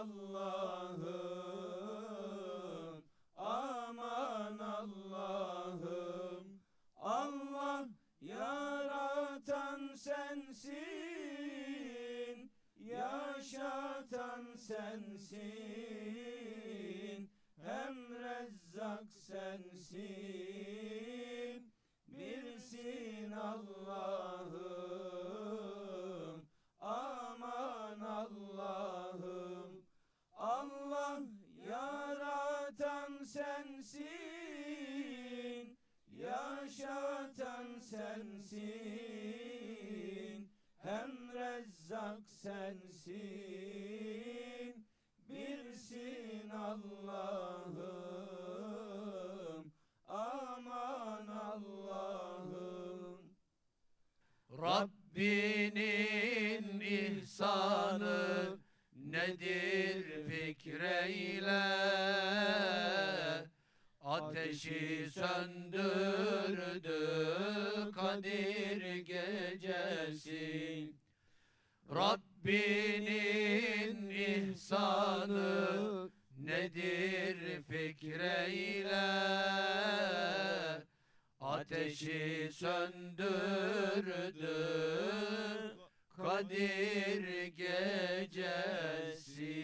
Allah'ım aman Allah'ım. Allah yaratan sensin yaşatan sensin. Hem rezzak sensin birsin Allah'ım sensin yaşatan sensin hem rezzak sensin birsin Allah'ım aman Allah'ım. Rabbinin ihsanı nedir fikreyle Ateşi söndürdü Kadir gecesi. Rabbinin ihsanı nedir fikreyle? Ateşi söndürdü Kadir gecesi